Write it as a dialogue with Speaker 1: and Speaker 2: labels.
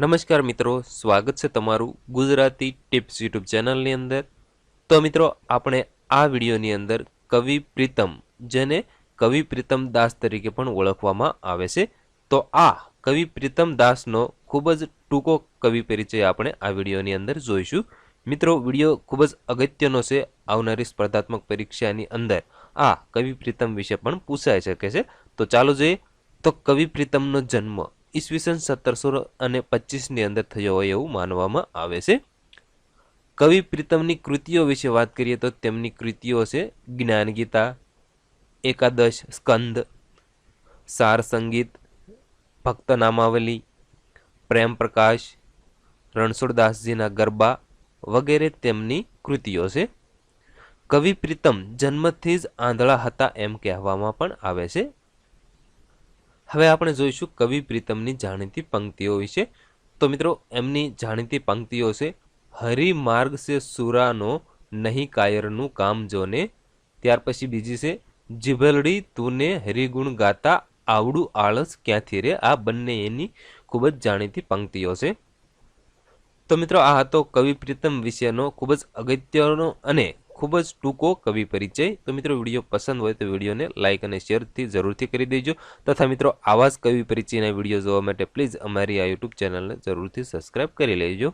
Speaker 1: નમસ્કાર મિત્રો, સ્વાગત છે તમારું ગુજરાતી ટિપ્સ યુટ્યુબ ચેનલની અંદર. તો મિત્રો, આપણે આ વિડીયોની અંદર કવિ પ્રીતમ, જેને કવિ પ્રીતમ દાસ તરીકે પણ ઓળખવામાં આવે છે. તો આ કવિ પ્રીતમ દાસનો ખૂબ જ ટૂંકો કવિ પરિચય આપણે આ વિડીયોની અંદર જોઈશું. મિત્રો, વીડિયો ખૂબ જ અગત્યનો છે આવનારી સ્પર્ધાત્મક પરીક્ષાની અંદર. આ કવિ પ્રીતમ વિશે પણ પૂછાઈ શકે છે. તો ચાલો જોઈએ. તો કવિ પ્રીતમનો જન્મ ઈસવીસન સત્તરસો અને પચીસની અંદર થયો હોય એવું માનવામાં આવે છે. કવિ પ્રીતમની કૃતિઓ વિશે વાત કરીએ તો તેમની કૃતિઓ છે જ્ઞાન ગીતા એકાદશ, સ્કંદ સાર સંગીત ભક્ત નામાવલી પ્રેમ પ્રકાશ રણછોડદાસજીના ગરબા વગેરે તેમની કૃતિઓ છે. કવિ પ્રીતમ જન્મથી જ આંધળા હતા એમ કહેવામાં પણ આવે છે. હવે આપણે જોઈશું કવિ પ્રીતમની જાણીતી પંક્તિઓ વિશે. તો મિત્રો, એમની જાણીતી પંક્તિઓ છે, હરિ માર્ગ છે સુરાનો નહીં કાયરનું કામ જોને. ત્યાર પછી બીજી છે, જીભલડી તુને હરિગુણ ગાતા આવડું આળસ ક્યાંથી રે? આ બંને એની ખૂબ જ જાણીતી પંક્તિઓ છે. તો મિત્રો, આ હતો કવિ પ્રીતમ વિશેનો ખૂબ જ અગત્યનો અને ખૂબ જ ટૂંકો કવિ પરિચય. તો મિત્રો, વીડિયો પસંદ હોય તો વિડીયોને લાઇક અને શેરથી જરૂરથી કરી દેજો. તથા મિત્રો, આવા જ કવિ પરિચયના વીડિયો જોવા માટે પ્લીઝ અમારી આ યુટ્યુબ ચેનલને જરૂરથી સબસ્ક્રાઇબ કરી લેજો.